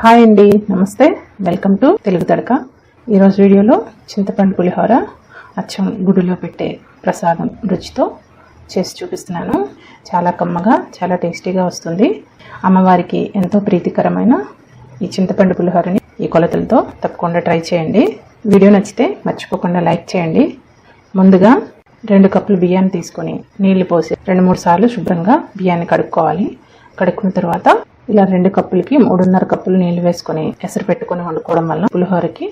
Hi అండి నమస్తే. Welcome to Telugu Thadaka. ఈరోజు వీడియోలో చింతపండు పులిహోర అచ్చం గుడిలో పెట్టే ప్రసాదం రుచితో చేసి చూపిస్తున్నాను. చాలా కమ్మగా చాలా టేస్టీగా వస్తుంది. అమ్మవారికి ఎంతో ప్రీతికరమైన ఈ చింతపండు పులిహోరని ఈ కొలతలతో తప్పకుండా ట్రై చేయండి. వీడియో నచ్చితే మర్చిపోకుండా లైక్ చేయండి. ముందుగా రెండు కప్పులు బియ్యాన్ని తీసుకొని నీళ్ళు పోసి రెండు మూడు సార్లు శుభ్రంగా బియ్యాన్ని కడుక్కోవాలి. కడుక్కున్న తర్వాత ఇలా రెండు కప్పులకి మూడున్నర కప్పులు నీళ్ళు వేసుకొని ఎసరు పెట్టుకొని వండుకోవడం వల్ల పులిహోరకి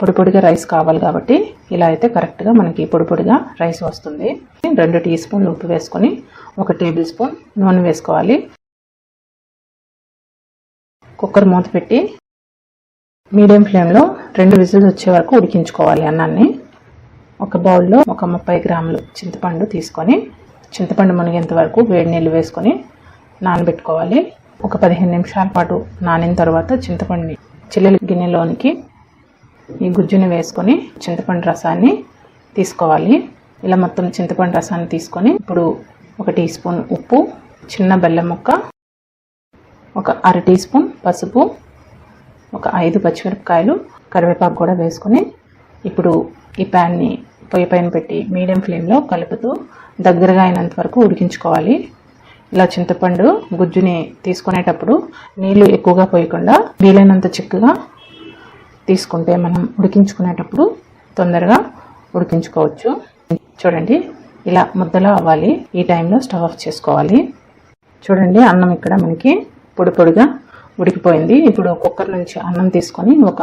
పొడి పొడిగా రైస్ కావాలి కాబట్టి ఇలా అయితే కరెక్ట్గా మనకి పొడి పొడిగా రైస్ వస్తుంది. రెండు టీ స్పూన్లు ఉప్పు వేసుకొని ఒక టేబుల్ స్పూన్ నూనె వేసుకోవాలి. కుక్కర్ మూత పెట్టి మీడియం ఫ్లేమ్లో రెండు విజిల్స్ వచ్చే వరకు ఉడికించుకోవాలి అన్నాన్ని. ఒక బౌల్లో ఒక ముప్పై గ్రాములు చింతపండు తీసుకొని చింతపండు మునిగేంత వరకు వేడి నీళ్ళు వేసుకొని నానబెట్టుకోవాలి. ఒక పదిహేను నిమిషాల పాటు నానిన తర్వాత చింతపండుని చిల్లెల గిన్నెలోనికి ఈ గుజ్జుని వేసుకొని చింతపండు రసాన్ని తీసుకోవాలి. ఇలా మొత్తం చింతపండు రసాన్ని తీసుకొని ఇప్పుడు ఒక టీ స్పూన్ ఉప్పు చిన్న బెల్లం ముక్క ఒక అర టీ స్పూన్ పసుపు ఒక ఐదు పచ్చిమిరపకాయలు కరివేపాకు కూడా వేసుకొని ఇప్పుడు ఈ ప్యాన్ని పొయ్యి పైన పెట్టి మీడియం ఫ్లేమ్లో కలుపుతూ దగ్గరగా అయినంత వరకు ఉడికించుకోవాలి. ఇలా చింతపండు గుజ్జుని తీసుకునేటప్పుడు నీళ్ళు ఎక్కువగా పోయకుండా వీలైనంత చిక్కగా తీసుకుంటే మనం ఉడికించుకునేటప్పుడు తొందరగా ఉడికించుకోవచ్చు. చూడండి ఇలా ముద్దలా అవ్వాలి. ఈ టైంలో స్టవ్ ఆఫ్ చేసుకోవాలి. చూడండి అన్నం ఇక్కడ మనకి పొడి పొడిగా ఉడికిపోయింది. ఇప్పుడు కుక్కర్ నుంచి అన్నం తీసుకొని ఒక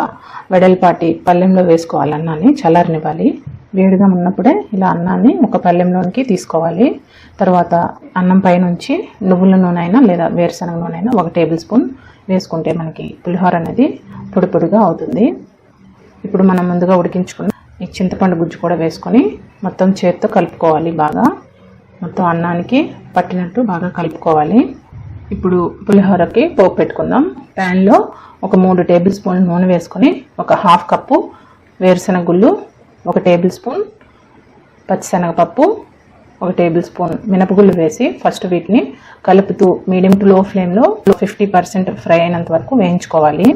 వెడల్పాటి పళ్ళెంలో వేసుకోవాలి అన్నాన్ని చల్లారనివ్వాలి. వేడిగా ఉన్నప్పుడే ఇలా అన్నాన్ని ఒక పళ్ళెంలోనికి తీసుకోవాలి. తర్వాత అన్నం పైనుంచి నువ్వుల నూనె అయినా లేదా వేరుశనగ నూనె అయినా ఒక టేబుల్ స్పూన్ వేసుకుంటే మనకి పులిహోర అనేది పొడి పొడిగా అవుతుంది. ఇప్పుడు మనం ముందుగా ఉడికించుకున్న ఈ చింతపండు గుజ్జు కూడా వేసుకొని మొత్తం చేత్తో కలుపుకోవాలి బాగా. మొత్తం అన్నానికి పట్టినట్టు బాగా కలుపుకోవాలి. ఇప్పుడు పులిహోరకి పోపు పెట్టుకుందాం. ప్యాన్లో ఒక మూడు టేబుల్ స్పూన్ నూనె వేసుకొని ఒక హాఫ్ కప్పు వేరుశనగ గుళ్ళు ఒక టేబుల్ స్పూన్ పచ్చిశనగపప్పు ఒక టేబుల్ స్పూన్ మినపగుళ్ళు వేసి ఫస్ట్ వీటిని కలుపుతూ మీడియం టు లో ఫ్లేమ్లో ఫిఫ్టీ పర్సెంట్ ఫ్రై అయినంత వరకు వేయించుకోవాలి.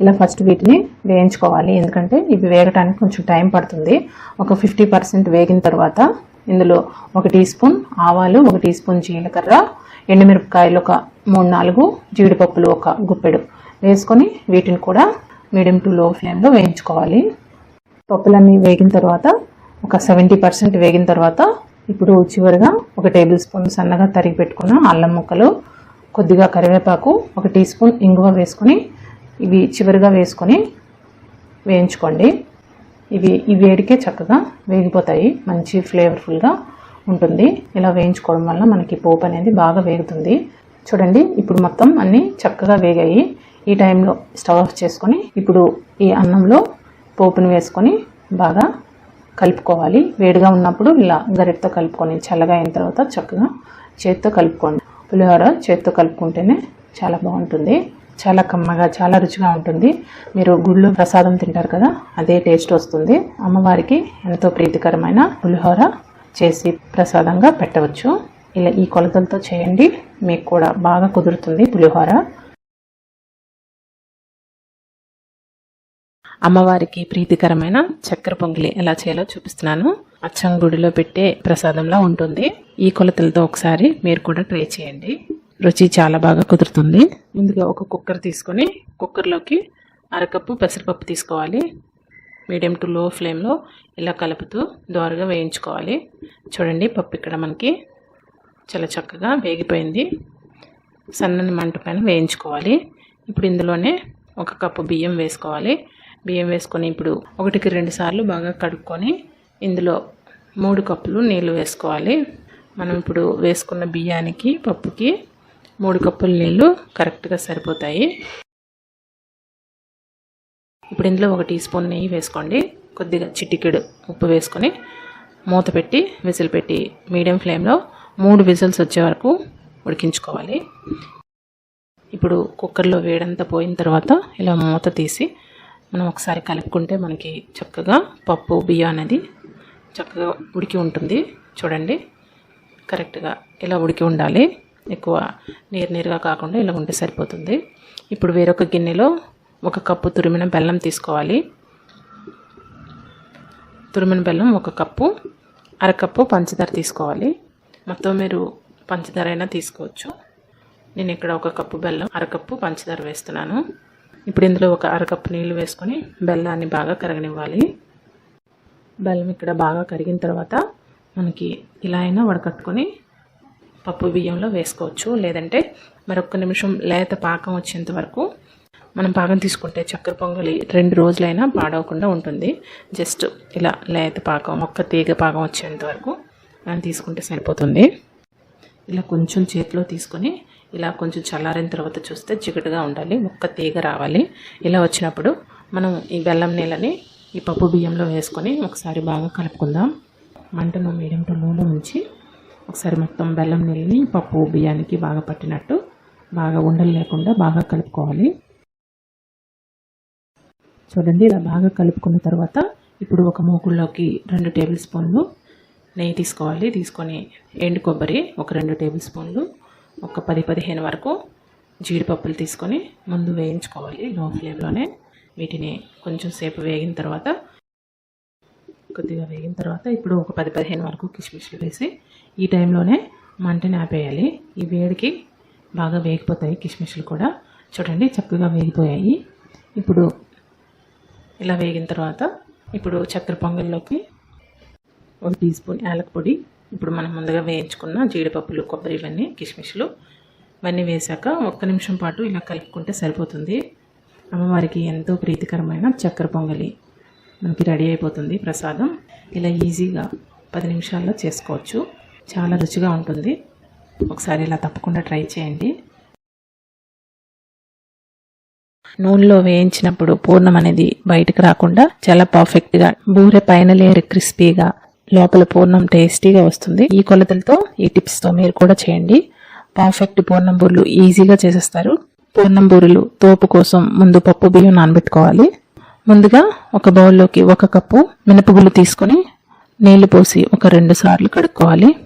ఇలా ఫస్ట్ వీటిని వేయించుకోవాలి. ఎందుకంటే ఇవి వేగటానికి కొంచెం టైం పడుతుంది. ఒక ఫిఫ్టీ పర్సెంట్ వేగిన తర్వాత ఇందులో ఒక టీ స్పూన్ ఆవాలు ఒక టీ స్పూన్ జీలకర్ర ఎండుమిరపకాయలు ఒక మూడు నాలుగు జీడిపప్పులు ఒక గుప్పెడు వేసుకొని వీటిని కూడా మీడియం టు లో ఫ్లేమ్లో వేయించుకోవాలి. పప్పులన్నీ వేగిన తర్వాత ఒక సెవెంటీ పర్సెంట్ వేగిన తర్వాత ఇప్పుడు చివరిగా ఒక టేబుల్ స్పూన్ సన్నగా తరిగి పెట్టుకున్న అల్లం ముక్కలు కొద్దిగా కరివేపాకు ఒక టీ స్పూన్ ఇంగువ వేసుకొని ఇవి చివరిగా వేసుకొని వేయించుకోండి. ఇవి ఈ వేడికే చక్కగా వేగిపోతాయి మంచి ఫ్లేవర్ఫుల్గా ఉంటుంది. ఇలా వేయించుకోవడం వల్ల మనకి పోపు అనేది బాగా వేగుతుంది. చూడండి ఇప్పుడు మొత్తం అన్నీ చక్కగా వేగాయి. ఈ టైంలో స్టవ్ ఆఫ్ చేసుకొని ఇప్పుడు ఈ అన్నంలో పోపుని వేసుకొని బాగా కలుపుకోవాలి. వేడిగా ఉన్నప్పుడు ఇలా గరిటతో కలుపుకొని చల్లగా అయిన తర్వాత చక్కగా చేత్తో కలుపుకోండి. పులిహోర చేత్తో కలుపుకుంటేనే చాలా బాగుంటుంది. చాలా కమ్మగా చాలా రుచిగా ఉంటుంది. మీరు గుళ్ళు ప్రసాదం తింటారు కదా అదే టేస్ట్ వస్తుంది. అమ్మవారికి ఎంతో ప్రీతికరమైన పులిహోర చేసి ప్రసాదంగా పెట్టవచ్చు. ఇలా ఈ కొలతలతో చేయండి. మీకు కూడా బాగా కుదురుతుంది పులిహోర. అమ్మవారికి ప్రీతికరమైన చక్కెర పొంగిలి ఎలా చేయాలో చూపిస్తున్నాను. అచ్చం గుడిలో పెట్టే ప్రసాదంలా ఉంటుంది. ఈ కొలతలతో ఒకసారి మీరు కూడా ట్రై చేయండి. రుచి చాలా బాగా కుదురుతుంది. ముందుగా ఒక కుక్కర్ తీసుకొని కుక్కర్లోకి అరకప్పు పెసరపప్పు తీసుకోవాలి. మీడియం టు లో ఫ్లేమ్లో ఇలా కలుపుతూ దోరగా వేయించుకోవాలి. చూడండి పప్పు ఇక్కడ మనకి చాలా చక్కగా వేగిపోయింది. సన్నని మంట పైన వేయించుకోవాలి. ఇప్పుడు ఇందులోనే ఒక కప్పు బియ్యం వేసుకోవాలి. బియ్యం వేసుకొని ఇప్పుడు ఒకటికి రెండు సార్లు బాగా కడుక్కొని ఇందులో మూడు కప్పులు నీళ్ళు వేసుకోవాలి. మనం ఇప్పుడు వేసుకున్న బియ్యానికి పప్పుకి మూడు కప్పుల నీళ్ళు కరెక్ట్గా సరిపోతాయి. ఇప్పుడు ఇందులో ఒక టీ స్పూన్ నెయ్యి వేసుకోండి. కొద్దిగా చిటికెడు ఉప్పు వేసుకొని మూత పెట్టి విజిల్ పెట్టి మీడియం ఫ్లేమ్లో మూడు విజిల్స్ వచ్చే వరకు ఉడికించుకోవాలి. ఇప్పుడు కుక్కర్లో వేడంతా పోయిన తర్వాత ఇలా మూత తీసి మనం ఒకసారి కలుపుకుంటే మనకి చక్కగా పప్పు బియ్యం అనేది చక్కగా ఉడికి ఉంటుంది. చూడండి. కరెక్ట్గా ఇలా ఉడికి ఉండాలి. ఎక్కువ నీరు నీరుగా కాకుండా ఇలా ఉంటే సరిపోతుంది. ఇప్పుడు వేరొక గిన్నెలో ఒక కప్పు తురిమిన బెల్లం తీసుకోవాలి. తురిమిన బెల్లం ఒక కప్పు అరకప్పు పంచదార తీసుకోవాలి. మొత్తం మీరు పంచదార అయినా తీసుకోవచ్చు. నేను ఇక్కడ ఒక కప్పు బెల్లం అరకప్పు పంచదార వేస్తున్నాను. ఇప్పుడు ఇందులో ఒక అరకప్పు నీళ్ళు వేసుకొని బెల్లాన్ని బాగా కరగనివ్వాలి. బెల్లం ఇక్కడ బాగా కరిగిన తర్వాత మనకి ఇలా అయినా వడకట్టుకొని పప్పు బియ్యంలో వేసుకోవచ్చు. లేదంటే మరొక నిమిషం లేత పాకం వచ్చేంత వరకు మనం పాకం తీసుకుంటే చక్కెర పొంగలి రెండు రోజులైనా పాడవకుండా ఉంటుంది. జస్ట్ ఇలా లేత పాకం ఒక్క తీగ పాకం వచ్చేంత వరకు మనం తీసుకుంటే సరిపోతుంది. ఇలా కొంచెం చేతిలో తీసుకొని ఇలా కొంచెం చల్లారిన తర్వాత చూస్తే చికటిగా ఉండాలి ముక్క తీగ రావాలి. ఇలా వచ్చినప్పుడు మనం ఈ బెల్లం నీళ్ళని ఈ పప్పు బియ్యంలో వేసుకొని ఒకసారి బాగా కలుపుకుందాం. మంటను మీడియం టు లోలో ఉంచి ఒకసారి మొత్తం బెల్లం నీళ్ళని పప్పు బియ్యానికి బాగా పట్టినట్టు బాగా ఉండలు లేకుండా బాగా కలుపుకోవాలి. చూడండి ఇలా బాగా కలుపుకున్న తర్వాత ఇప్పుడు ఒక మూకుల్లోకి రెండు టేబుల్ స్పూన్లు నెయ్యి తీసుకోవాలి. తీసుకొని ఎండు కొబ్బరి ఒక రెండు టేబుల్ స్పూన్లు ఒక పది పదిహేను వరకు జీడిపప్పులు తీసుకొని ముందు వేయించుకోవాలి లో ఫ్లేమ్లోనే. వీటిని కొంచెం సేపు వేగిన తర్వాత కొద్దిగా వేగిన తర్వాత ఇప్పుడు ఒక పది పదిహేను వరకు కిస్మిస్లు వేసి ఈ టైంలోనే మంటని ఆపేయాలి. ఈ వేడికి బాగా వేగిపోతాయి కిస్మిస్లు కూడా. చూడండి చక్కగా వేగిపోయాయి. ఇప్పుడు ఇలా వేగిన తర్వాత ఇప్పుడు చక్కెర పొంగల్లోకి ఒక టీ స్పూన్ యాలక్ పొడి ఇప్పుడు మనం ముందుగా వేయించుకున్న జీడిపప్పులు కొబ్బరి ఇవన్నీ కిస్మిస్లు ఇవన్నీ వేశాక ఒక్క నిమిషం పాటు ఇలా కలుపుకుంటే సరిపోతుంది. అమ్మవారికి ఎంతో ప్రీతికరమైన చక్కెర పొంగలి మనకి రెడీ అయిపోతుంది ప్రసాదం. ఇలా ఈజీగా పది నిమిషాల్లో చేసుకోవచ్చు. చాలా రుచిగా ఉంటుంది. ఒకసారి ఇలా తప్పకుండా ట్రై చేయండి. నూనెలో వేయించినప్పుడు పూర్ణం అనేది బయటకు రాకుండా చాలా పర్ఫెక్ట్గా బూరె పైన లేయర్ క్రిస్పీగా లోపల పూర్ణం టేస్టీగా వస్తుంది. ఈ కొలతలతో ఈ టిప్స్తో మీరు కూడా చేయండి. పర్ఫెక్ట్ పూర్ణం బూరెలు ఈజీగా చేసేస్తారు. పూర్ణం బూరెలు తోపు కోసం ముందు పప్పు బియ్యం నానబెట్టుకోవాలి. ముందుగా ఒక బౌల్లోకి ఒక కప్పు మినపగుళ్ళు తీసుకొని నీళ్ళు పోసి ఒక రెండు సార్లు కడుక్కోవాలి.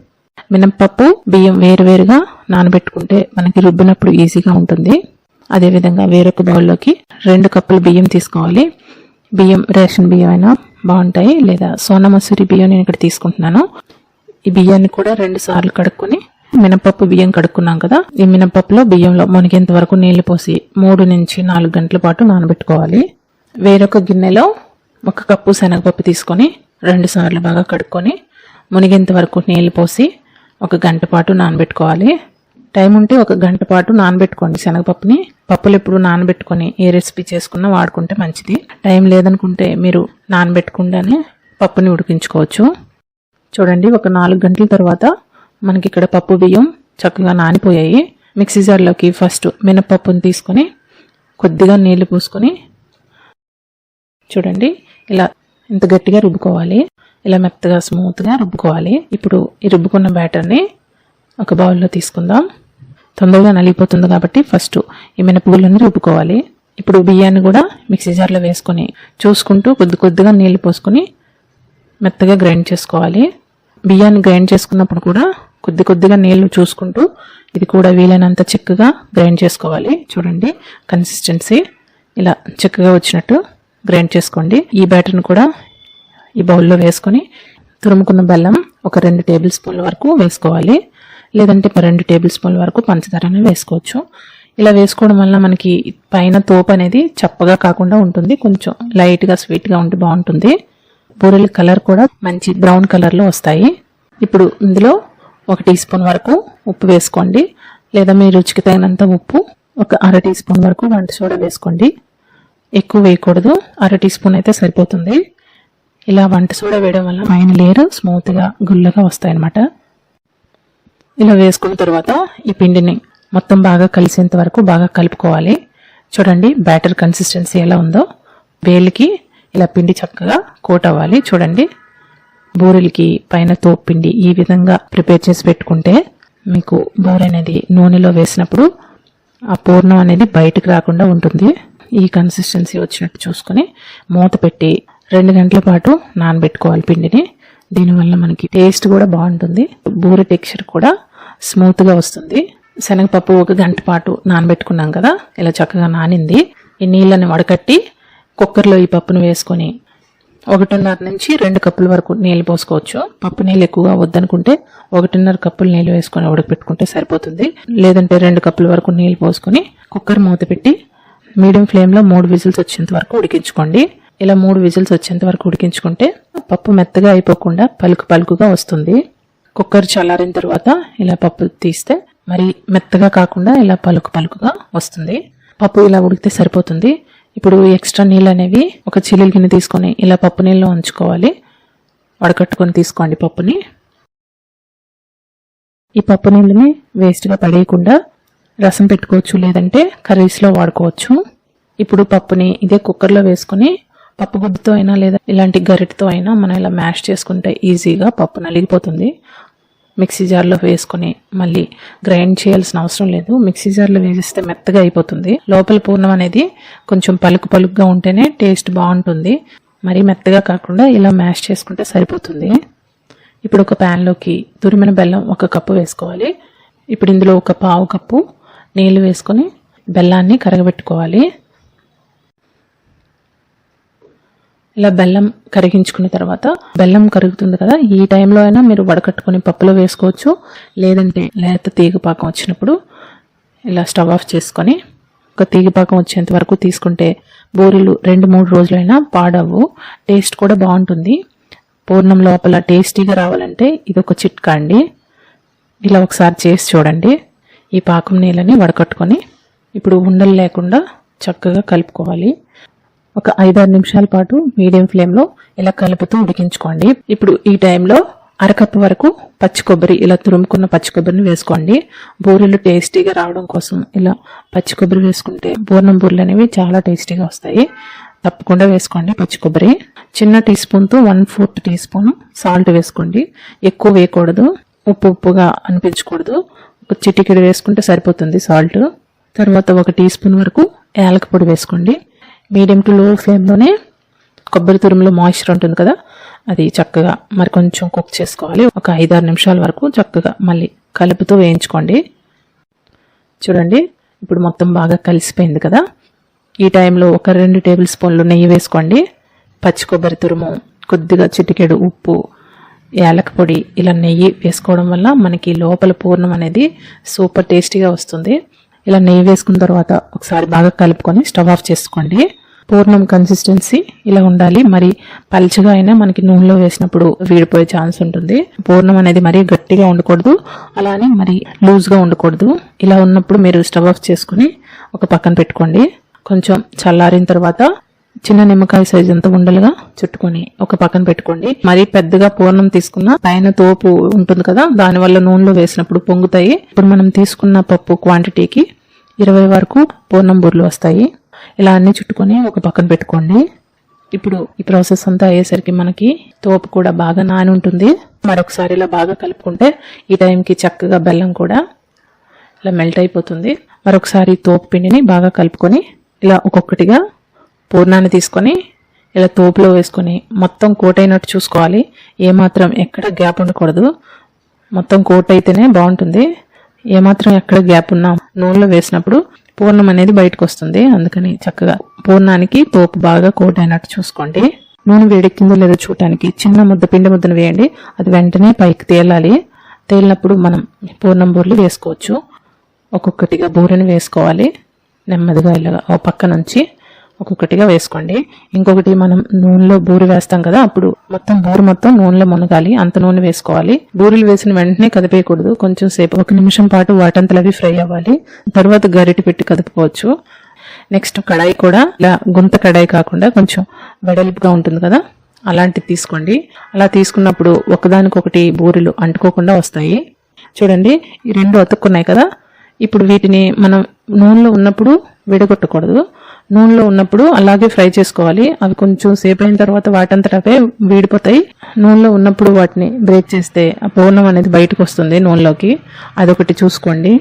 మినపప్పు బియ్యం వేరువేరుగా నానబెట్టుకుంటే మనకి రుబ్బినప్పుడు ఈజీగా ఉంటుంది. అదేవిధంగా వేరొక బౌల్లోకి రెండు కప్పులు బియ్యం తీసుకోవాలి. బియ్యం రేషన్ బియ్యం అయినా బాగుంటాయి. లేదా సోనా మసూరి బియ్యం నేను ఇక్కడ తీసుకుంటున్నాను. ఈ బియ్యాన్ని కూడా రెండు సార్లు కడుక్కొని మినపప్పు బియ్యం కడుక్కున్నాం కదా ఈ మినపప్పులో బియ్యంలో మునిగేంత వరకు నీళ్ళు పోసి మూడు నుంచి నాలుగు గంటల పాటు నానబెట్టుకోవాలి. వేరొక గిన్నెలో ఒక కప్పు శనగపప్పు తీసుకొని రెండు సార్లు బాగా కడుక్కొని మునిగేంత వరకు నీళ్ళు పోసి ఒక గంట పాటు నానబెట్టుకోవాలి. టైం ఉంటే ఒక గంట పాటు నానబెట్టుకోండి శనగపప్పుని. పప్పులు ఎప్పుడు నానబెట్టుకొని ఏ రెసిపీ చేసుకున్నా వాడుకుంటే మంచిది. టైం లేదనుకుంటే మీరు నానబెట్టకుండానే పప్పుని ఉడికించుకోవచ్చు. చూడండి ఒక నాలుగు గంటల తర్వాత మనకి ఇక్కడ పప్పు బియ్యం చక్కగా నానిపోయాయి. మిక్సీ జార్లోకి ఫస్ట్ మినపప్పుని తీసుకొని కొద్దిగా నీళ్ళు పూసుకొని చూడండి ఇలా ఇంత గట్టిగా రుబ్బుకోవాలి. ఇలా మెత్తగా స్మూత్గా రుబ్బుకోవాలి. ఇప్పుడు ఈ రుబ్బుకున్న బ్యాటర్ని ఒక బౌల్లో తీసుకుందాం. తొందరగా నలిగిపోతుంది కాబట్టి ఫస్ట్ ఈ మినపగుళ్ళని రుబ్బుకోవాలి. ఇప్పుడు బియ్యాన్ని కూడా మిక్సీ జార్లో వేసుకొని చూసుకుంటూ కొద్ది కొద్దిగా నీళ్ళు పోసుకొని మెత్తగా గ్రైండ్ చేసుకోవాలి. బియ్యాన్ని గ్రైండ్ చేసుకున్నప్పుడు కూడా కొద్ది కొద్దిగా నీళ్ళు చూసుకుంటూ ఇది కూడా వీలైనంత చిక్కగా గ్రైండ్ చేసుకోవాలి. చూడండి కన్సిస్టెన్సీ ఇలా చిక్కగా వచ్చినట్టు గ్రైండ్ చేసుకోండి. ఈ బ్యాటర్ని కూడా ఈ బౌల్లో వేసుకొని తురుముకున్న బెల్లం ఒక రెండు టేబుల్ స్పూన్ల వరకు వేసుకోవాలి. లేదంటే రెండు టేబుల్ స్పూన్ల వరకు పంచదారని వేసుకోవచ్చు. ఇలా వేసుకోవడం వల్ల మనకి పైన తోపు అనేది చప్పగా కాకుండా ఉంటుంది. కొంచెం లైట్గా స్వీట్గా ఉంటే బాగుంటుంది. బూరెల కలర్ కూడా మంచి బ్రౌన్ కలర్లో వస్తాయి. ఇప్పుడు ఇందులో ఒక టీ స్పూన్ వరకు ఉప్పు వేసుకోండి. లేదా మీ రుచికి తగినంత ఉప్పు ఒక అర టీ స్పూన్ వరకు వంట సోడా వేసుకోండి. ఎక్కువ వేయకూడదు. అర టీ స్పూన్ అయితే సరిపోతుంది. ఇలా వంట సోడా వేయడం వల్ల పైన లేరు స్మూత్గా గుల్లగా వస్తాయి అన్నమాట ఇలా వేసుకున్న తర్వాత ఈ పిండిని మొత్తం బాగా కలిసేంత వరకు బాగా కలుపుకోవాలి. చూడండి బ్యాటర్ కన్సిస్టెన్సీ ఎలా ఉందో. వేలికి ఇలా పిండి చక్కగా కోట్ అవ్వాలి. చూడండి బూరెలకి పైన తోపిండి పిండి ఈ విధంగా ప్రిపేర్ చేసి పెట్టుకుంటే మీకు బూరె అనేది నూనెలో వేసినప్పుడు ఆ పూర్ణం అనేది బయటకు రాకుండా ఉంటుంది. ఈ కన్సిస్టెన్సీ వచ్చినట్టు చూసుకొని మూత పెట్టి రెండు గంటల పాటు నానబెట్టుకోవాలి పిండిని. దీనివల్ల మనకి టేస్ట్ కూడా బాగుంటుంది. బూర టెక్స్చర్ కూడా స్మూత్గా వస్తుంది. శనగపప్పు ఒక గంట పాటు నానబెట్టుకున్నాం కదా ఇలా చక్కగా నానింది. ఈ నీళ్ళని వడకట్టి కుక్కర్లో ఈ పప్పును వేసుకొని ఒకటిన్నర నుంచి రెండు కప్పుల వరకు నీళ్ళు పోసుకోవచ్చు. పప్పు నీళ్ళు ఎక్కువగా వద్దనుకుంటే ఒకటిన్నర కప్పులు నీళ్ళు వేసుకొని ఉడకపెట్టుకుంటే సరిపోతుంది. లేదంటే రెండు కప్పుల వరకు నీళ్ళు పోసుకొని కుక్కర్ మూత పెట్టి మీడియం ఫ్లేమ్లో మూడు విజిల్స్ వచ్చేంత వరకు ఉడికించుకోండి. ఇలా మూడు విజిల్స్ వచ్చేంత వరకు ఉడికించుకుంటే పప్పు మెత్తగా అయిపోకుండా పలుకు పలుకుగా వస్తుంది. కుక్కర్ చల్లారిన తర్వాత ఇలా పప్పు తీస్తే మరి మెత్తగా కాకుండా ఇలా పలుకు పలుకుగా వస్తుంది. పప్పు ఇలా ఉడికితే సరిపోతుంది. ఇప్పుడు ఎక్స్ట్రా నీళ్ళు అనేవి ఒక చిల్లుల గిన్నె తీసుకొని ఇలా పప్పు నీళ్ళు ఉంచుకోవాలి. వడకట్టుకొని తీసుకోండి పప్పుని. ఈ పప్పు నీళ్ళని వేస్ట్గా పడేయకుండా రసం పెట్టుకోవచ్చు లేదంటే కర్రీస్లో వాడుకోవచ్చు. ఇప్పుడు పప్పుని ఇదే కుక్కర్లో వేసుకొని పప్పు గుడ్డుతో అయినా లేదా ఇలాంటి గరిటతో అయినా మనం ఇలా మ్యాష్ చేసుకుంటే ఈజీగా పప్పు నలిగిపోతుంది. మిక్సీ జార్లో వేసుకొని మళ్ళీ గ్రైండ్ చేయాల్సిన అవసరం లేదు. మిక్సీ జార్లో వేసిస్తే మెత్తగా అయిపోతుంది. లోపల పూర్ణం అనేది కొంచెం పలుకు పలుకుగా ఉంటేనే టేస్ట్ బాగుంటుంది. మరీ మెత్తగా కాకుండా ఇలా మ్యాష్ చేసుకుంటే సరిపోతుంది. ఇప్పుడు ఒక ప్యాన్లోకి తురిమిన బెల్లం ఒక కప్పు వేసుకోవాలి. ఇప్పుడు ఇందులో ఒక పావు కప్పు నీళ్ళు వేసుకొని బెల్లాన్ని కరగబెట్టుకోవాలి. ఇలా బెల్లం కరిగించుకున్న తర్వాత బెల్లం కరుగుతుంది కదా ఈ టైంలో అయినా మీరు వడకట్టుకొని పప్పులో వేసుకోవచ్చు. లేదంటే లేత తీగపాకం వచ్చినప్పుడు ఇలా స్టవ్ ఆఫ్ చేసుకొని ఒక తీగపాకం వచ్చేంత వరకు తీసుకుంటే బూరెలు రెండు మూడు రోజులైనా పాడవు. టేస్ట్ కూడా బాగుంటుంది. పూర్ణం లోపల టేస్టీగా రావాలంటే ఇది ఒక చిట్కా అండి. ఇలా ఒకసారి చేసి చూడండి. ఈ పాకం నీళ్ళని వడకట్టుకొని ఇప్పుడు ఉండలు లేకుండా చక్కగా కలుపుకోవాలి. ఒక ఐదారు నిమిషాల పాటు మీడియం ఫ్లేమ్లో ఇలా కలుపుతూ ఉడికించుకోండి. ఇప్పుడు ఈ టైంలో అరకప్పు వరకు పచ్చి కొబ్బరి ఇలా తురుముకున్న పచ్చి కొబ్బరిని వేసుకోండి. బూరెలు టేస్టీగా రావడం కోసం ఇలా పచ్చి కొబ్బరి వేసుకుంటే బూర్ణం బూరెలు అనేవి చాలా టేస్టీగా వస్తాయి. తప్పకుండా వేసుకోండి పచ్చి కొబ్బరి. చిన్న టీ స్పూన్తో one fourth teaspoon salt వేసుకోండి. ఎక్కువ వేయకూడదు. ఉప్పు ఉప్పుగా అనిపించకూడదు. ఒక చిటికెడు వేసుకుంటే సరిపోతుంది సాల్ట్. తర్వాత ఒక టీ స్పూన్ వరకు యాలక పొడి వేసుకోండి. మీడియం టు లో ఫ్లేమ్లోనే కొబ్బరి తురుములో మాయిశ్చర్ ఉంటుంది కదా అది చక్కగా మరి కొంచెం కుక్ చేసుకోవాలి. ఒక ఐదారు నిమిషాల వరకు చక్కగా మళ్ళీ కలుపుతూ వేయించుకోండి. చూడండి ఇప్పుడు మొత్తం బాగా కలిసిపోయింది కదా. ఈ టైంలో ఒక రెండు టేబుల్ స్పూన్లు నెయ్యి వేసుకోండి. పచ్చి కొబ్బరి తురుము కొద్దిగా చిటికెడు ఉప్పు యాలక పొడి ఇలా నెయ్యి వేసుకోవడం వల్ల మనకి లోపల పూర్ణం అనేది సూపర్ టేస్టీగా వస్తుంది. ఇలా నెయ్యి వేసుకున్న తర్వాత ఒకసారి బాగా కలుపుకొని స్టవ్ ఆఫ్ చేసుకోండి. పూర్ణం కన్సిస్టెన్సీ ఇలా ఉండాలి. మరి పలుచగా అయినా మనకి నూనెలో వేసినప్పుడు వీడిపోయే ఛాన్స్ ఉంటుంది. పూర్ణం అనేది మరీ గట్టిగా ఉండకూడదు. అలానే మరి లూజ్గా ఉండకూడదు. ఇలా ఉన్నప్పుడు మీరు స్టవ్ ఆఫ్ చేసుకుని ఒక పక్కన పెట్టుకోండి. కొంచెం చల్లారిన తర్వాత చిన్న నిమ్మకాయ సైజ్ అంత ఉండలుగా చుట్టుకొని ఒక పక్కన పెట్టుకోండి. మరీ పెద్దగా పూర్ణం తీసుకున్న పైన తోపు ఉంటుంది కదా దానివల్ల నూనెలో వేసినప్పుడు పొంగుతాయి. ఇప్పుడు మనం తీసుకున్న పప్పు క్వాంటిటీకి ఇరవై వరకు పూర్ణం బూర్లు వస్తాయి. ఇలా అన్ని చుట్టుకొని ఒక పక్కన పెట్టుకోండి. ఇప్పుడు ఈ ప్రాసెస్ అంతా అయ్యేసరికి మనకి తోపు కూడా బాగా నాని ఉంటుంది. మరొకసారి ఇలా బాగా కలుపుకుంటే ఈ టైంకి చక్కగా బెల్లం కూడా ఇలా మెల్ట్ అయిపోతుంది. మరొకసారి తోపు పిండిని బాగా కలుపుకొని ఇలా ఒక్కొక్కటిగా పూర్ణాన్ని తీసుకొని ఇలా తోపులో వేసుకొని మొత్తం కోట్ అయినట్టు చూసుకోవాలి. ఏమాత్రం ఎక్కడ గ్యాప్ ఉండకూడదు. మొత్తం కోట్ అయితేనే బాగుంటుంది. ఏమాత్రం ఎక్కడ గ్యాప్ ఉన్నా నూనెలో వేసినప్పుడు పూర్ణం అనేది బయటకు వస్తుంది అందుకని చక్కగా పూర్ణానికి పోపు బాగా కోట్ అయినట్టు చూసుకోండి. నూనె వేడెక్కిందో లేదో చూడటానికి చిన్న ముద్ద పిండి ముద్దను వేయండి. అది వెంటనే పైకి తేలాలి. తేలినప్పుడు మనం పూర్ణం బూరెలు వేసుకోవచ్చు. ఒక్కొక్కటిగా బూరెని వేసుకోవాలి. నెమ్మదిగా ఇలాగా ఓ పక్క నుంచి ఒక్కొక్కటిగా వేసుకోండి. ఇంకొకటి మనం నూనెలో బూరి వేస్తాం కదా అప్పుడు మొత్తం బూరి మొత్తం నూనెలో మునగాలి. అంత నూనె వేసుకోవాలి. బూరెలు వేసిన వెంటనే కదిపేయకూడదు. కొంచెం సేపు ఒక నిమిషం పాటు వాటంతలవి ఫ్రై అవ్వాలి. తర్వాత గరిటె పెట్టి కదుపుకోవచ్చు. నెక్స్ట్ కడాయి కూడా ఇలా గుంత కడాయి కాకుండా కొంచెం వెడల్పుగా ఉంటుంది కదా అలాంటిది తీసుకోండి. అలా తీసుకున్నప్పుడు ఒకదానికొకటి బూరెలు అంటుకోకుండా వస్తాయి. చూడండి ఈ రెండు అతుక్కున్నాయి కదా. ఇప్పుడు వీటిని మనం నూనెలో ఉన్నప్పుడు విడగొట్టకూడదు. నూనెలో ఉన్నప్పుడు అలాగే ఫ్రై చేసుకోవాలి. అవి కొంచెం సేపు అయిన తర్వాత వాటంతట అవే వీడిపోతాయి. నూనెలో ఉన్నప్పుడు వాటిని బ్రేక్ చేస్తే ఆ పూర్ణం అనేది బయటకు వస్తుంది నూనెలోకి. అదొకటి చూసుకోండి.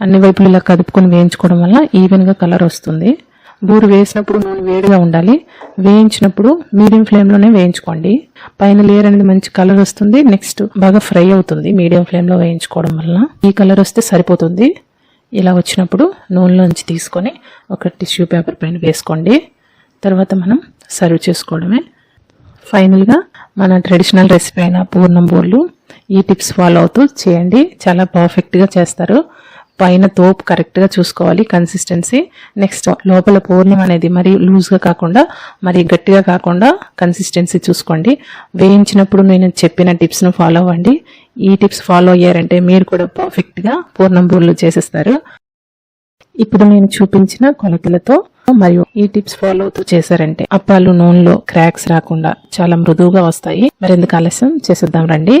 అన్ని వైపులు ఇలా కదుపుకొని వేయించుకోవడం వల్ల ఈవెన్గా కలర్ వస్తుంది. బూరు వేసినప్పుడు నూనె వేడిగా ఉండాలి. వేయించినప్పుడు మీడియం ఫ్లేమ్లోనే వేయించుకోండి. పైన లేయర్ అనేది మంచి కలర్ వస్తుంది. నెక్స్ట్ బాగా ఫ్రై అవుతుంది మీడియం ఫ్లేమ్లో వేయించుకోవడం వల్ల. ఈ కలర్ వస్తే సరిపోతుంది. ఇలా వచ్చినప్పుడు నూనెలోంచి తీసుకొని ఒక టిష్యూ పేపర్ పైన వేసుకోండి. తర్వాత మనం సర్వ్ చేసుకోవడమే. ఫైనల్గా మన ట్రెడిషనల్ రెసిపీ అయిన పూర్ణం బోళ్ళు ఈ టిప్స్ ఫాలో అవుతూ చేయండి. చాలా పర్ఫెక్ట్గా చేస్తారు. పైన తోపు కరెక్ట్గా చూసుకోవాలి కన్సిస్టెన్సీ నెక్స్ట్ లోపల పూర్ణం అనేది మరి లూజ్గా కాకుండా మరి గట్టిగా కాకుండా కన్సిస్టెన్సీ చూసుకోండి. వేయించినప్పుడు నేను చెప్పిన టిప్స్ను ఫాలో అవ్వండి. ఈ టిప్స్ ఫాలో అయ్యారంటే మీరు కూడా పర్ఫెక్ట్గా పూర్ణం బూర్లు చేసేస్తారు. ఇప్పుడు నేను చూపించిన కొలతలతో మరియు ఈ టిప్స్ ఫాలో అవుతూ చేశారంటే అప్పాలు నూనెలో క్రాక్స్ రాకుండా చాలా మృదువుగా వస్తాయి. మరెందుకు ఆలస్యం? చేసేద్దాం రండి.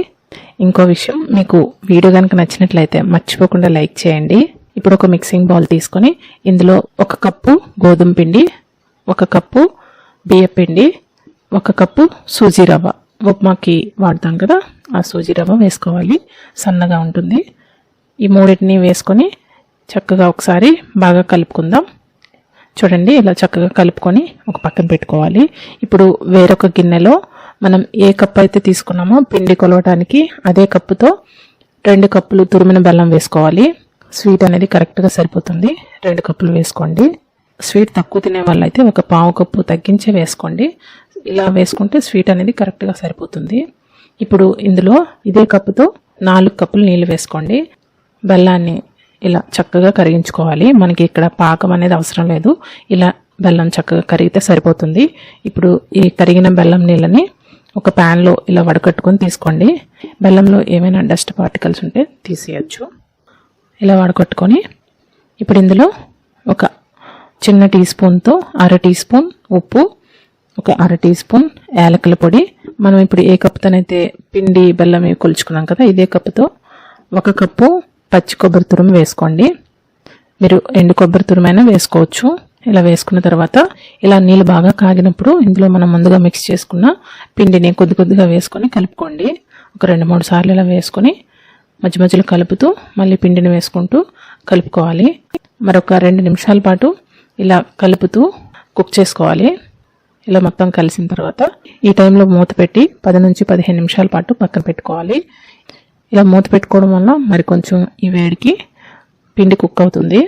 ఇంకో విషయం మీకు వీడియో కనుక నచ్చినట్లయితే మర్చిపోకుండా లైక్ చేయండి. ఇప్పుడు ఒక మిక్సింగ్ బౌల్ తీసుకొని ఇందులో ఒక కప్పు గోధుమ పిండి ఒక కప్పు బియ్య పిండి ఒక కప్పు సూజీ రవ్వ. ఉప్మాకి వాడతాం కదా ఆ సూజీ రవ్వ వేసుకోవాలి. సన్నగా ఉంటుంది. ఈ మూడింటిని వేసుకొని చక్కగా ఒకసారి బాగా కలుపుకుందాం. చూడండి ఇలా చక్కగా కలుపుకొని ఒక పక్కన పెట్టుకోవాలి. ఇప్పుడు వేరొక గిన్నెలో మనం ఏ కప్పు అయితే తీసుకున్నామో పిండి కొలవటానికి అదే కప్పుతో రెండు కప్పులు తురిమిన బెల్లం వేసుకోవాలి. స్వీట్ అనేది కరెక్ట్గా సరిపోతుంది. రెండు కప్పులు వేసుకోండి. స్వీట్ తక్కువ తినే వాళ్ళైతే ఒక పావు కప్పు తగ్గించే వేసుకోండి. ఇలా వేసుకుంటే స్వీట్ అనేది కరెక్ట్గా సరిపోతుంది. ఇప్పుడు ఇందులో ఇదే కప్పుతో నాలుగు కప్పులు నీళ్ళు వేసుకోండి. బెల్లాన్ని ఇలా చక్కగా కరిగించుకోవాలి. మనకి ఇక్కడ పాకం అనేది అవసరం లేదు. ఇలా బెల్లం చక్కగా కరిగితే సరిపోతుంది. ఇప్పుడు ఈ కరిగిన బెల్లం నీళ్ళని ఒక ప్యాన్లో ఇలా వడకట్టుకొని తీసుకోండి. బెల్లంలో ఏమైనా డస్ట్ పార్టికల్స్ ఉంటే తీసేయచ్చు. ఇలా వడకట్టుకొని ఇప్పుడు ఇందులో ఒక చిన్న టీ స్పూన్తో అర టీ స్పూన్ ఉప్పు ఒక అర టీ స్పూన్ యాలకుల పొడి. మనం ఇప్పుడు ఏ కప్పుతోనైతే పిండి బెల్లం కొలుచుకున్నాం కదా ఇదే కప్పుతో ఒక కప్పు పచ్చి కొబ్బరి తురుము వేసుకోండి. మీరు ఎండు కొబ్బరి తురుమైనా వేసుకోవచ్చు. ఇలా వేసుకున్న తర్వాత ఇలా నీళ్ళు బాగా కాగినప్పుడు ఇందులో మనం ముందుగా మిక్స్ చేసుకున్న పిండిని కొద్ది కొద్దిగా వేసుకొని కలుపుకోండి. ఒక రెండు మూడు సార్లు ఇలా వేసుకొని మధ్య మధ్యలో కలుపుతూ మళ్ళీ పిండిని వేసుకుంటూ కలుపుకోవాలి. మరొక రెండు నిమిషాల పాటు ఇలా కలుపుతూ కుక్ చేసుకోవాలి. ఇలా మొత్తం కలిసిన తర్వాత ఈ టైంలో మూత పెట్టి పది నుంచి పదిహేను నిమిషాల పాటు పక్కన పెట్టుకోవాలి. ఇలా మూత పెట్టుకోవడం వల్ల మరి కొంచెం ఈ వేడికి పిండి కుక్ అవుతుంది.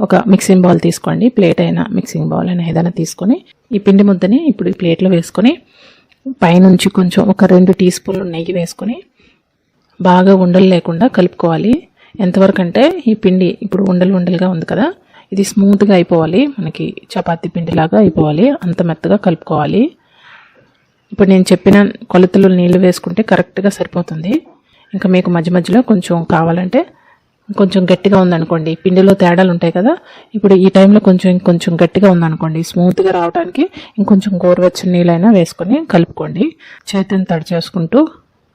ఒక మిక్సింగ్ బౌల్ తీసుకోండి. ప్లేట్ అయినా మిక్సింగ్ బౌల్ అయినా ఏదైనా తీసుకొని ఈ పిండి ముద్దని ఇప్పుడు ఈ ప్లేట్లో వేసుకొని పైనుంచి కొంచెం ఒక రెండు టీ స్పూన్లు నెయ్యి వేసుకొని బాగా ఉండలు లేకుండా కలుపుకోవాలి. ఎంతవరకు అంటే ఈ పిండి ఇప్పుడు ఉండలు ఉండలుగా ఉంది కదా ఇది స్మూత్గా అయిపోవాలి. మనకి చపాతి పిండిలాగా అయిపోవాలి. అంత మెత్తగా కలుపుకోవాలి. ఇప్పుడు నేను చెప్పిన కొలతలు నీళ్ళు వేసుకుంటే కరెక్ట్గా సరిపోతుంది. ఇంకా మీకు మధ్య మధ్యలో కొంచెం కావాలంటే కొంచెం గట్టిగా ఉందనుకోండి. పిండిలో తేడాలు ఉంటాయి కదా. ఇప్పుడు ఈ టైంలో కొంచెం ఇంకొంచెం గట్టిగా ఉందనుకోండి. స్మూత్గా రావడానికి ఇంకొంచెం గోరువెచ్చని నీళ్ళైనా వేసుకొని కలుపుకోండి. చేతిని తడి చేసుకుంటూ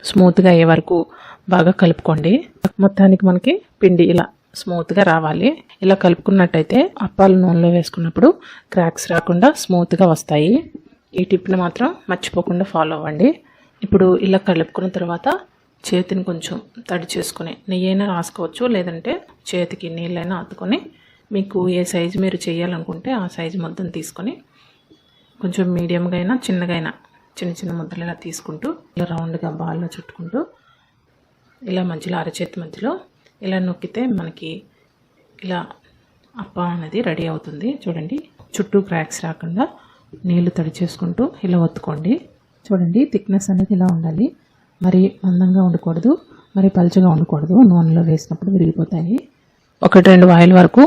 స్మూత్గా అయ్యే వరకు బాగా కలుపుకోండి. మొత్తానికి మనకి పిండి ఇలా స్మూత్గా రావాలి. ఇలా కలుపుకున్నట్టయితే అప్పాలు నూనెలో వేసుకున్నప్పుడు క్రాక్స్ రాకుండా స్మూత్గా వస్తాయి. ఈ టిప్ని మాత్రం మర్చిపోకుండా ఫాలో అవ్వండి. ఇప్పుడు ఇలా కలుపుకున్న తర్వాత చేతిని కొంచెం తడి చేసుకుని నెయ్యి అయినా రాసుకోవచ్చు లేదంటే చేతికి నీళ్ళైనా అత్తుకొని మీకు ఏ సైజు మీరు చేయాలనుకుంటే ఆ సైజు ముద్దను తీసుకొని కొంచెం మీడియంగా అయినా చిన్నగా అయినా చిన్న చిన్న ముద్దలు ఇలా తీసుకుంటూ ఇలా రౌండ్గా బాల్లో చుట్టుకుంటూ ఇలా మధ్యలో అరచేతి మధ్యలో ఇలా నొక్కితే మనకి ఇలా అప్ప అనేది రెడీ అవుతుంది. చూడండి చుట్టూ క్రాక్స్ రాకుండా నీళ్ళు తడి చేసుకుంటూ ఇలా ఒత్తుకోండి. చూడండి థిక్నెస్ అనేది ఇలా ఉండాలి. మరి మందంగా ఉండకూడదు మరి పలుచగా ఉండకూడదు. నూనెలో వేసినప్పుడు విరిగిపోతాయి. ఒకటి రెండు వాయిల్ వరకు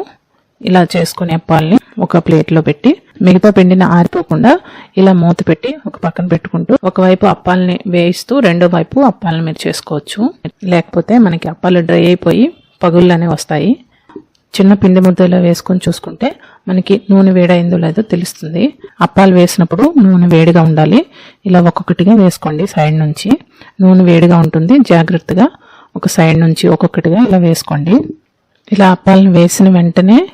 ఇలా చేసుకునే అప్పాలని ఒక ప్లేట్లో పెట్టి మిగతా పిండిని ఆరిపోకుండా ఇలా మూత పెట్టి ఒక పక్కన పెట్టుకుంటూ ఒకవైపు అప్పాలని వేయిస్తూ రెండో వైపు అప్పాలను మీరు చేసుకోవచ్చు. లేకపోతే మనకి అప్పాలు డ్రై అయిపోయి పగుళ్ళు వస్తాయి. చిన్న పిండి ముద్దలో వేసుకొని చూసుకుంటే మనకి నూనె వేడైందో లేదో తెలుస్తుంది. అప్పాలు వేసినప్పుడు నూనె వేడిగా ఉండాలి. ఇలా ఒక్కొక్కటిగా వేసుకోండి సైడ్ నుంచి. నూనె వేడిగా ఉంటుంది. జాగ్రత్తగా ఒక సైడ్ నుంచి ఒక్కొక్కటిగా ఇలా వేసుకోండి. ఇలా అప్పాలను వేసిన వెంటనే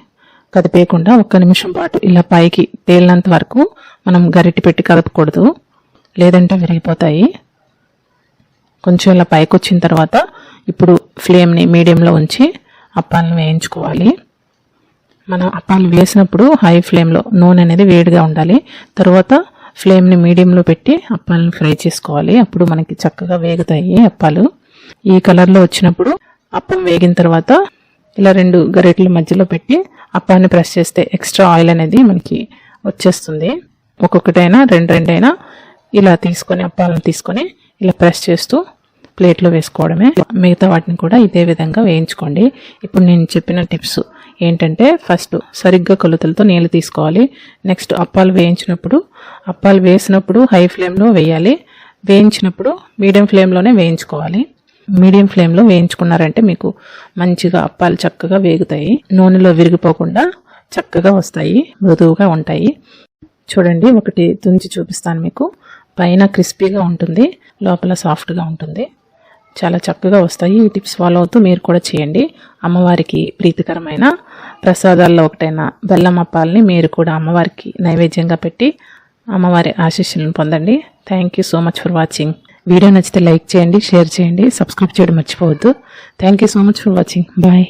కదిపేయకుండా ఒక్క నిమిషం పాటు ఇలా పైకి తేలినంత వరకు మనం గరిటి పెట్టి కదపకూడదు. లేదంటే విరిగిపోతాయి. కొంచెం ఇలా పైకి వచ్చిన తర్వాత ఇప్పుడు ఫ్లేమ్ని మీడియంలో ఉంచి అప్పాలను వేయించుకోవాలి. మనం అప్పాలు వేసినప్పుడు హై ఫ్లేమ్లో నూనె అనేది వేడిగా ఉండాలి. తర్వాత ఫ్లేమ్ని మీడియంలో పెట్టి అప్పాలను ఫ్రై చేసుకోవాలి. అప్పుడు మనకి చక్కగా వేగుతాయి అప్పాలు. ఈ కలర్లో వచ్చినప్పుడు అప్పం వేగిన తర్వాత ఇలా రెండు గరిటెల మధ్యలో పెట్టి అప్పాన్ని ప్రెస్ చేస్తే ఎక్స్ట్రా ఆయిల్ అనేది మనకి వచ్చేస్తుంది. ఒక్కొక్కటైనా రెండు రెండైనా ఇలా తీసుకొని అప్పాలను తీసుకొని ఇలా ప్రెస్ చేస్తూ ప్లేట్లో వేసుకోవడమే. మిగతా వాటిని కూడా ఇదే విధంగా వేయించుకోండి. ఇప్పుడు నేను చెప్పిన టిప్స్ ఏంటంటే ఫస్ట్ సరిగ్గా కొలతలతో నీళ్ళు తీసుకోవాలి. నెక్స్ట్ అప్పాలు వేయించినప్పుడు అప్పాలు వేసినప్పుడు హై ఫ్లేమ్లో వేయాలి. వేయించినప్పుడు మీడియం ఫ్లేమ్లోనే వేయించుకోవాలి. మీడియం ఫ్లేమ్లో వేయించుకున్నారంటే మీకు మంచిగా అప్పాలు చక్కగా వేగుతాయి. నూనెలో విరిగిపోకుండా చక్కగా వస్తాయి. మృదువుగా ఉంటాయి. చూడండి ఒకటి తుంచి చూపిస్తాను మీకు. పైన క్రిస్పీగా ఉంటుంది. లోపల సాఫ్ట్గా ఉంటుంది. చాలా చక్కగా వస్తాయి. ఈ టిప్స్ ఫాలో అవుతూ మీరు కూడా చేయండి. అమ్మవారికి ప్రీతికరమైన ప్రసాదాల్లో ఒకటైన బెల్లం అప్పాలని మీరు కూడా అమ్మవారికి నైవేద్యంగా పెట్టి అమ్మవారి ఆశీస్సులను పొందండి. Thank you so much for watching video నచ్చితే లైక్ చేయండి షేర్ చేయండి సబ్స్క్రైబ్ చేయడం మర్చిపోవద్దు. Thank you so much for watching bye